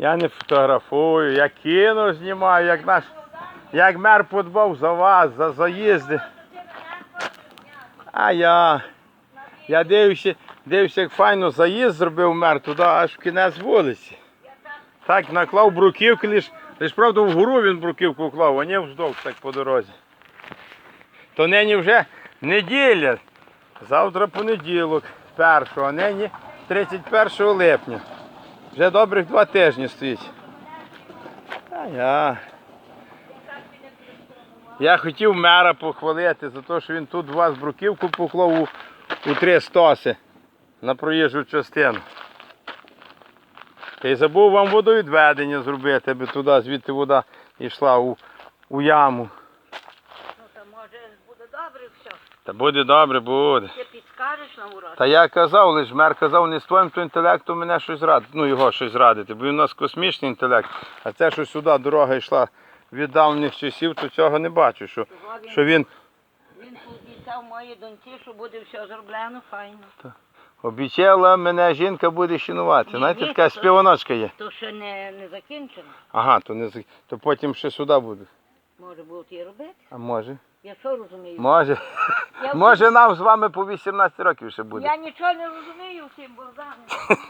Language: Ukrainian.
Я не фотографую, я кіно знімаю, як наш. Як мер подбав за вас, за заїзди. А я. Я дивився, дивився, як файно заїзд зробив мер туди аж в кінець вулиці. Так наклав бруківки, лиш, лиш правда вгору він бруківку вклав, а не вздовж так по дорозі. То нині вже неділя. Завтра понеділок, першого, а нині 31 липня. Вже добрих два тижні стоїть. А я. Я хотів мера похвалити за те, що він тут у вас бруківку поклав у, у три стоси на проїжджу частину. Й забув вам водовідведення зробити, аби туди звідти вода йшла у, у яму. То може буде добре все. Та буде добре, буде. Ти підскажеш нам урок. Та я казав, лиш мер казав, не з твоїм то інтелектом мене щось радити, ну його щось радити, бо він у нас космічний інтелект. А це, що сюди дорога йшла від давніх часів, то цього не бачу. Що, він, що він він пообіцяв моїй доньці, що буде все зроблено файно. обіцяла мене жінка буде щинувати. Ні, Знаєте, ні, така то- співаночка є. То ще не, не закінчено. Ага, то не з- то потім ще сюди буде. Може бути і робити. А може? Я що розумію? Може. Я, Може нам з вами по 18 років ще буде. я нічого не розумію всім, Богдане. Богдану.